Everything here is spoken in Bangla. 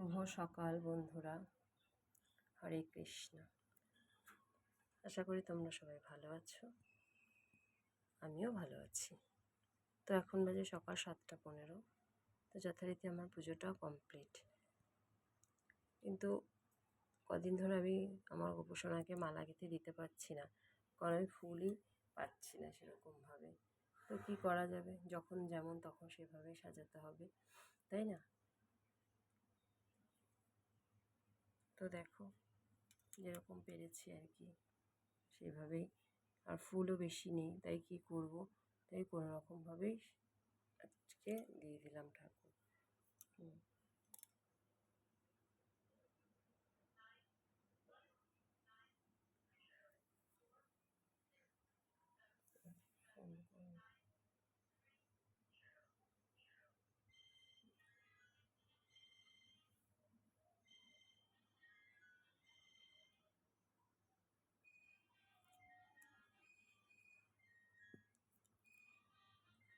শুভ সকাল বন্ধুরা। হরে কৃষ্ণ। আশা করি তোমরা সবাই ভালো আছো। আমিও ভালো আছি। তো এখন বাজে সকাল সাতটা পনেরো। তো যথারীতি আমার পুজোটাও কমপ্লিট। কিন্তু কদিন ধরে আমি আমার উপাসনাকে মালা গেঁথে দিতে পারছি না। কারণ আমি ফুলই পাচ্ছি না সেরকমভাবে। তো কী করা যাবে? যখন যেমন তখন সেভাবেই সাজাতে হবে। তাই না? তো দেখো, যেরকম পেরেছি আর কি, সেভাবেই। আর ফুলও বেশি নেই, তাই কি করব? তাই কোনো রকমভাবেই আজকে দিয়ে দিলাম ঠাকুর। হুম।